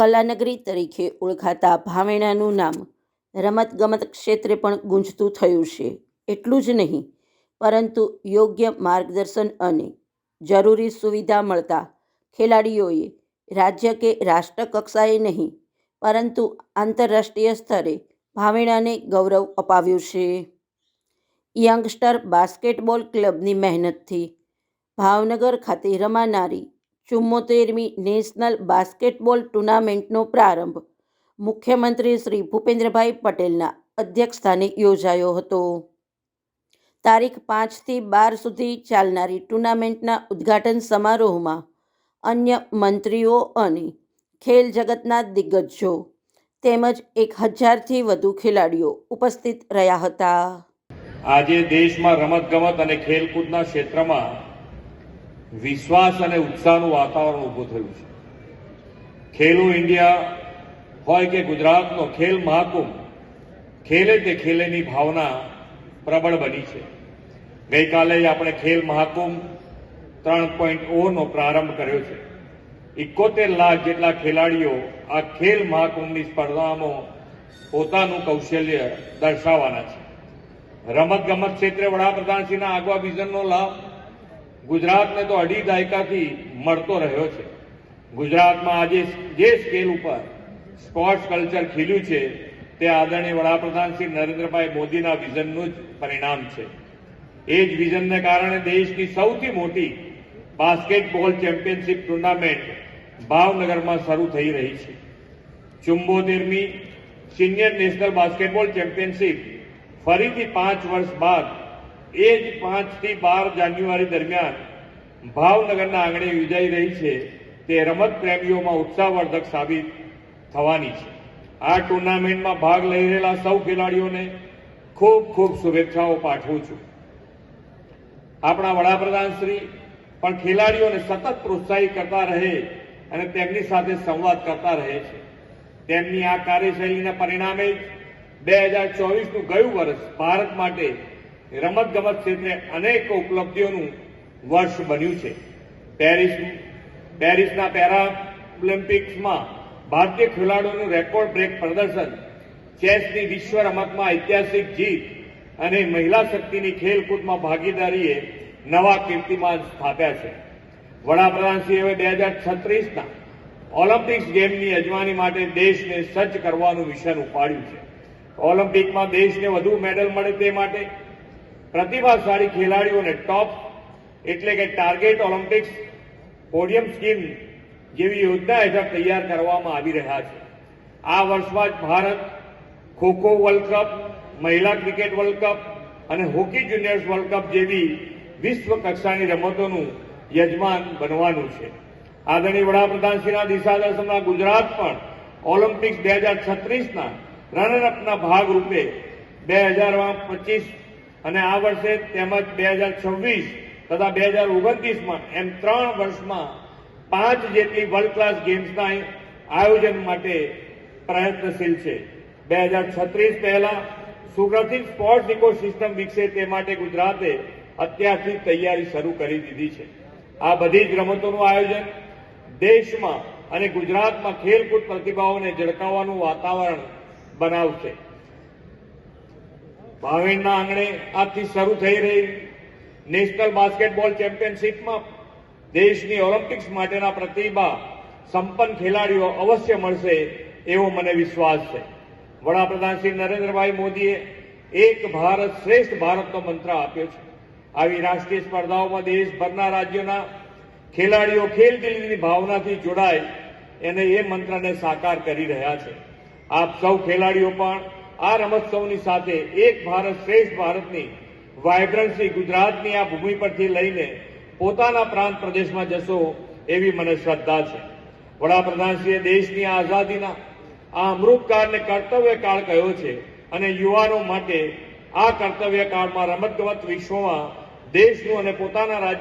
કલાનગરી તરીકે ઓળખાતા ભાવેણાનું નામ રમતગમત ક્ષેત્રે પણ ગુંજતું થયું છે. એટલું જ નહીં, પરંતુ યોગ્ય માર્ગદર્શન અને જરૂરી સુવિધા મળતા ખેલાડીઓએ રાજ્ય કે રાષ્ટ્ર કક્ષાએ નહીં, પરંતુ આંતરરાષ્ટ્રીય સ્તરે ભાવેણાને ગૌરવ અપાવ્યું છે. યંગસ્ટર બાસ્કેટબોલ ક્લબની મહેનતથી ભાવનગર ખાતે રમાનારી ચુમ્મોતેરમી નેશનલ બાસ્કેટબોલ ટુર્નામેન્ટનો પ્રારંભ. મુખ્યમંત્રી શ્રી ભૂપેન્દ્રભાઈ પટેલના અધ્યક્ષસ્થાને યોજાયો હતો. તારીખ પાંચથી બાર સુધી ચાલનારી ટુર્નામેન્ટના ઉદ્ઘાટન સમારોહમાં અન્ય મંત્રીઓ અને ખેલ જગતના દિગ્ગજો તેમજ એક હજારથી વધુ ખેલાડીઓ ઉપસ્થિત રહ્યા હતા. આજે દેશમાં રમતગમત અને ખેલકૂદના ક્ષેત્રમાં વિશ્વાસ અને ઉત્સાહનું વાતાવરણ ઊભું થયું છે. ખેલો ઇન્ડિયા હોય કે ગુજરાતનો ખેલ મહાકુંભ, ખેલે તે ખેલેની ભાવના પ્રબળ બની છે. ગઈકાલે આપણે ખેલ મહાકુંભ ત્રણ પોઈન્ટ ઓનો પ્રારંભ કર્યો છે. એકોતેર લાખ જેટલા ખેલાડીઓ આ ખેલ મહાકુંભની સ્પર્ધામાં પોતાનું કૌશલ્ય દર્શાવવાના છે. રમત ગમત ક્ષેત્રે વડાપ્રધાનશ્રીના આગવા વિઝનનો લાભ ગુજરાતને તો અઢી દાયકાથી મળતો રહ્યો છે. ગુજરાતમાં આજે જે સ્કેલ ઉપર સ્પોર્ટ્સ કલ્ચર ખીલ્યું છે, તે આદરણીય વડાપ્રધાન શ્રી નરેન્દ્રભાઈ મોદીના વિઝનનું જ પરિણામ છે. એ જ વિઝનને કારણે દેશની સૌથી મોટી બાસ્કેટબોલ ચેમ્પિયનશિપ ટુર્નામેન્ટ ભાવનગરમાં શરૂ થઈ રહી છે. ચુંબોતેરમી સિનિયર નેશનલ બાસ્કેટબોલ ચેમ્પિયનશિપ ફરીથી પાંચ વર્ષ બાદ એ જ પાંચથી બાર જાન્યુઆરી દરમિયાન ભાવનગરના આંગણે યોજાઈ રહી છે તે રમત પ્રેમીઓમાં ઉત્સાહવર્ધક સાબિત થવાની છે. આ ટુર્નામેન્ટમાં ભાગ લઈ રહેલા સૌ ખેલાડીઓને ખૂબ ખૂબ શુભેચ્છાઓ પાઠવું છું. આપણા વડાપ્રધાન શ્રી પણ ખેલાડીઓને સતત પ્રોત્સાહિત કરતા રહે અને તેમની સાથે સંવાદ કરતા રહે છે. તેમની આ કાર્યશૈલીના પરિણામે બે હજાર ચોવીસનું ગયું વર્ષ ભારત માટે રમતગમત ક્ષેત્રે અનેક ઉપલબ્ધિઓનું વર્ષ બન્યું છે. પેરિસ, પેરિસના પેરા ઓલિમ્પિક્સમાં ભારતીય ખેલાડીઓનું રેકોર્ડ બ્રેક પ્રદર્શન, ચેસની વિશ્વ રમતમાં ઐતિહાસિક જીત અને મહિલા શક્તિની ખેલકૂદમાં ભાગીદારીએ નવા કીર્તિમાન સ્થાપ્યા છે. વડાપ્રધાનશ્રીએ બે હજાર છત્રીસના ઓલિમ્પિક્સ ગેમની યજમાની માટે દેશને સજ્જ કરવાનું મિશન ઉપાડ્યું છે. ઓલિમ્પિકમાં દેશને વધુ મેડલ મળે તે માટે પ્રતિભાશાળી ખેલાડીઓને ટોપ એટલે કે ટાર્ગેટ ઓલિમ્પિક્સ પોડિયમ સ્કીમ જેવી યોજના હેઠળ તૈયાર કરવામાં આવી રહ્યા છે. આ વર્ષમાં જ ભારત ખોખો વર્લ્ડ કપ મહિલા ક્રિકેટ વર્લ્ડ કપ અને હોકી જુનિયર્સ વર્લ્ડ કપ જેવી વિશ્વ કક્ષાની રમતોનું યજમાન બનવાનું છે. આદરણીય વડાપ્રધાનશ્રીના દિશાદર્શનમાં ગુજરાત પણ ઓલિમ્પિક્સ બે હજાર છત્રીસના રનરઅપના ભાગરૂપે બે હજાર પચીસ અને આ વર્ષે તેમજ બે હજાર છવ્વીસ તથા બે હજાર ઓગણત્રીસમાં એમ ત્રણ વર્ષમાં પાંચ જેટલી વર્લ્ડ ક્લાસ ગેમ્સના આયોજન માટે પ્રયત્નશીલ છે. બે હજાર છત્રીસ પહેલા સુગ્રથિત સ્પોર્ટ્સ ઇકોસિસ્ટમ વિકસે તે માટે ગુજરાતે અત્યારથી તૈયારી શરૂ કરી દીધી છે. આ બધી જ રમતોનું આયોજન દેશમાં અને ગુજરાતમાં ખેલકૂદ પ્રતિભાઓને ઝળકાવવાનું વાતાવરણ બનાવશે. ભાવેણના આંગણે આજથી શરૂ થઈ રહી નેશનલ બાસ્કેટબોલ ચેમ્પિયનશિપમાં દેશની ઓલિમ્પિક્સ માટેના પ્રતિભા સંપન્ન ખેલાડીઓ અવશ્ય મળશે એવો મને વિશ્વાસ છે. વડાપ્રધાન શ્રી નરેન્દ્રભાઈ મોદીએ એક ભારત શ્રેષ્ઠ ભારતનો મંત્ર આપ્યો છે. આવી રાષ્ટ્રીય સ્પર્ધાઓમાં દેશભરના રાજ્યોના ખેલાડીઓ ખેલદિલીની ભાવનાથી જોડાય એને એ મંત્રને સાકાર કરી રહ્યા છે. આપ સૌ ખેલાડીઓ પણ આ રમતોત્સવની સાથે એક ભારત શ્રેષ્ઠ ભારતની વાયબ્રન્સી ગુજરાતની આ ભૂમિ પરથી લઈને પોતાના પ્રાંત પ્રદેશમાં જશો એવી મને શ્રદ્ધા છે. વડાપ્રધાનશ્રીએ દેશની આઝાદીના આ અમૃતકાળને કર્તવ્ય કાળ કહ્યો છે અને યુવાનો માટે આ કર્તવ્યકાળમાં રમતગમત વિશ્વમાં દેશનું અને પોતાના રાજ્ય